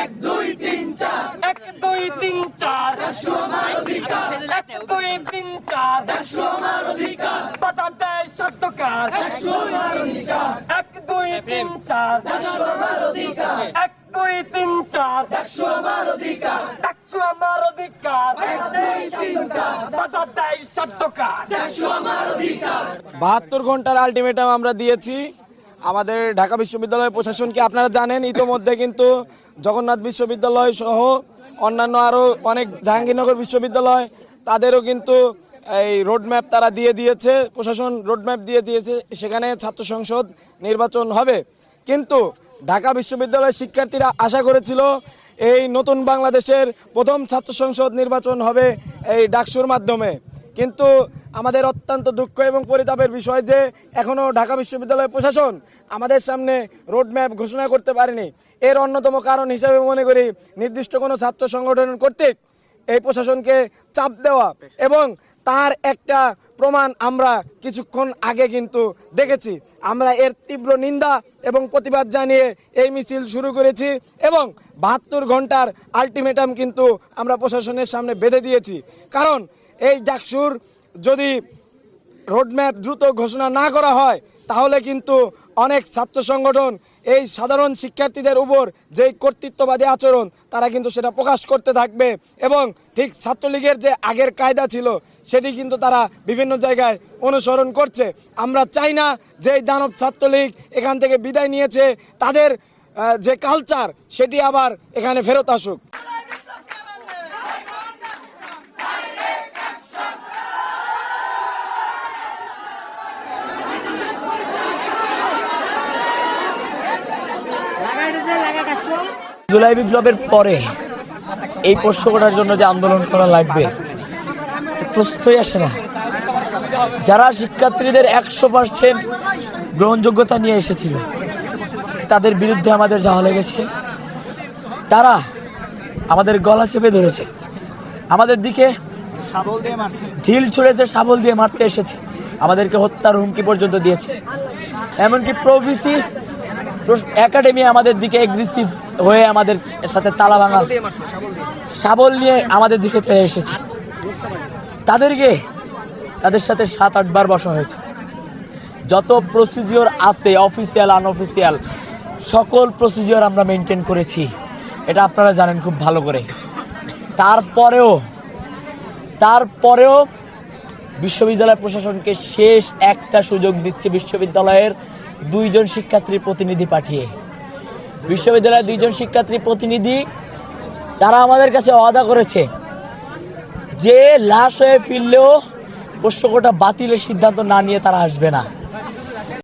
এক দুই তিন চার। ডাকসু আমার অধিকার। ডাকসু দেয় সত্যকার ডাকসু আমার অধিকার। এক দুই তিন চার। ডাকসু এক দুই তিন চার। একশো আমার অধিকার। দেয় সত্যকার বাহাত্তর ঘণ্টার আলটিমেটাম আমরা দিয়েছি। আমাদের ঢাকা বিশ্ববিদ্যালয় প্রশাসনকে আপনারা জানেন? ইতোমধ্যে কিন্তু জগন্নাথ বিশ্ববিদ্যালয় সহ অন্যান্য আরও অনেক জাহাঙ্গীরনগর বিশ্ববিদ্যালয় তাদেরও কিন্তু এই রোডম্যাপ তারা দিয়ে দিয়েছে। প্রশাসন রোডম্যাপ দিয়ে দিয়েছে। সেখানে ছাত্র সংসদ নির্বাচন হবে। কিন্তু ঢাকা বিশ্ববিদ্যালয়ের শিক্ষার্থীরা আশা করেছিল এই নতুন বাংলাদেশের প্রথম ছাত্র সংসদ নির্বাচন হবে এই ডাকসুর মাধ্যমে। কিন্তু আমাদের অত্যন্ত দুঃখ এবং পরিতাপের বিষয় যে এখনও ঢাকা বিশ্ববিদ্যালয় প্রশাসন আমাদের সামনে রোডম্যাপ ঘোষণা করতে পারেনি। এর অন্যতম কারণ হিসেবে মনে করি নির্দিষ্ট কোনো ছাত্র সংগঠন কর্তৃক এই প্রশাসনকে চাপ দেওয়া এবং তার একটা প্রমাণ আমরা কিছুক্ষণ আগে কিন্তু দেখেছি। আমরা এর তীব্র নিন্দা এবং প্রতিবাদ জানিয়ে এই মিছিল শুরু করেছি এবং বাহাত্তর ঘণ্টার আলটিমেটাম কিন্তু আমরা প্রশাসনের সামনে বেঁধে দিয়েছি। কারণ এই ডাকসুর যদি রোডম্যাপ দ্রুত ঘোষণা না করা হয়, তাহলে কিন্তু অনেক ছাত্র সংগঠন এই সাধারণ শিক্ষার্থীদের উপর যেই কর্তৃত্ববাদী আচরণ, তারা কিন্তু সেটা প্রকাশ করতে থাকবে এবং ঠিক ছাত্রলীগের যে আগের কায়দা ছিল, সেটি কিন্তু তারা বিভিন্ন জায়গায় অনুসরণ করছে। আমরা চাই না যে দানব ছাত্রলীগ এখান থেকে বিদায় নিয়েছে, তাদের যে কালচার সেটি আবার এখানে ফেরত আসুক। জুলাই বিপ্লবের পরে এই প্রশ্ন করার জন্য যে আন্দোলন করা লাগবে প্রশ্নই আসে না। যারা শিক্ষার্থীদের একশো পার্সেন্ট গ্রহণযোগ্যতা নিয়ে এসেছিল তাদের বিরুদ্ধে আমাদের যাওয়া লেগেছে। তারা আমাদের গলা চেপে ধরেছে। আমাদের দিকে ঢিল ছুঁড়েছে শাবল দিয়ে মারতে এসেছে। আমাদেরকে হত্যার হুমকি পর্যন্ত দিয়েছে। এমনকি প্রভিসি একাডেমি আমাদের দিকে এগ্রেসিভ হয়ে আমাদের সাথে তালা ভাঙা শাবল নিয়ে আমাদের দিকে তেড়ে এসেছে। তাদেরকে তাদের সাথে সাত আটবার বসা হয়েছে। যত প্রসিজিওর আছে অফিসিয়াল আনঅফিসিয়াল সকল প্রসিজিওর আমরা মেনটেন করেছি। এটা আপনারা জানেন খুব ভালো করে। তারপরেও তারপরেও বিশ্ববিদ্যালয় প্রশাসনকে শেষ একটা সুযোগ দিচ্ছে বিশ্ববিদ্যালয়ের দুইজন শিক্ষার্থীর প্রতিনিধি পাঠিয়ে। বিশ্ববিদ্যালয়ের দুইজন শিক্ষার্থী প্রতিনিধি, তারা আমাদের কাছে ওয়াদা করেছে যে লাশ হয়ে ফিরলেও প্রশ্নটা বাতিলের সিদ্ধান্ত না নিয়ে তারা আসবে না।